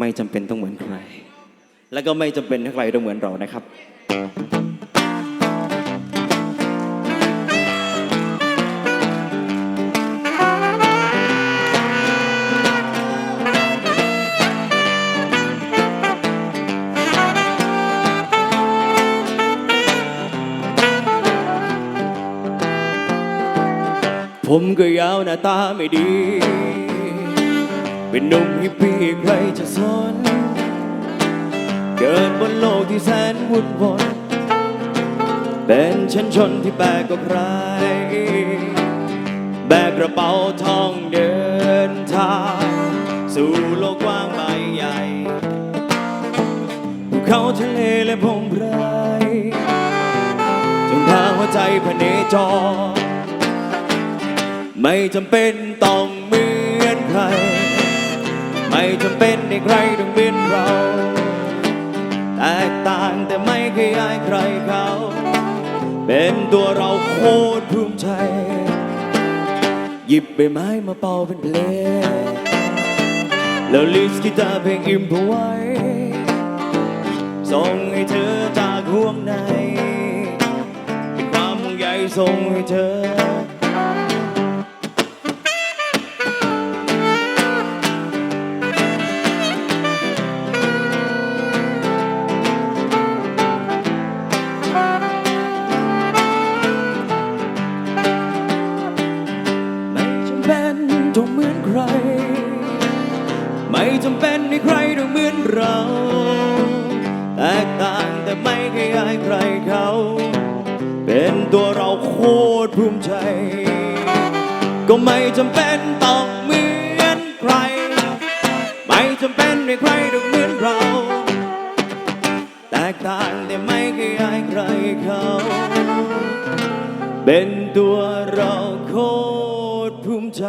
ไม่จำเป็นต้องเหมือนใคร แล้วก็ไม่จำเป็นให้ใครต้องเหมือนเรานะครับ ผมก็ยาวหน้าตาไม่ดี เป็นหนุ่มฮิปปี้ใครจะสน เกิดบนโลกที่แสนวุ่นวายเป็นเช่นชนที่แปลกกว่าใคร แบกกระเป๋าทองเดินทาง สู่โลกกว้างใบใหญ่ภูเขาทะเลและพงไพรจงพาหัวใจพเนจร ไม่จำเป็นต้องเหมือนใคร ไม่จำเป็นในใครต้องเหมือนเรา แตกต่างแต่ไม่เคยอายใครเขา เป็นตัวเราโคตรภูมิใจ หยิบใบไม้มาเป่าเป็นเพลง แล้วลิสกีตาร์เพลงอิมพอไว้ ส่งให้เธอจากห่วงใน เป็นความห่วงใยส่งให้เธอ จำเป็นให้ใครต้องเหมือนเรา แตกต่างแต่ไม่เคยอายใครเขา เป็นตัวเราโคตรภูมิใจ ก็ไม่จำเป็นต้องเหมือนใคร ไม่จำเป็นให้ใครต้องเหมือนเรา แตกต่างแต่ไม่เคยอายใครเขา เป็นตัวเราโคตรภูมิใจ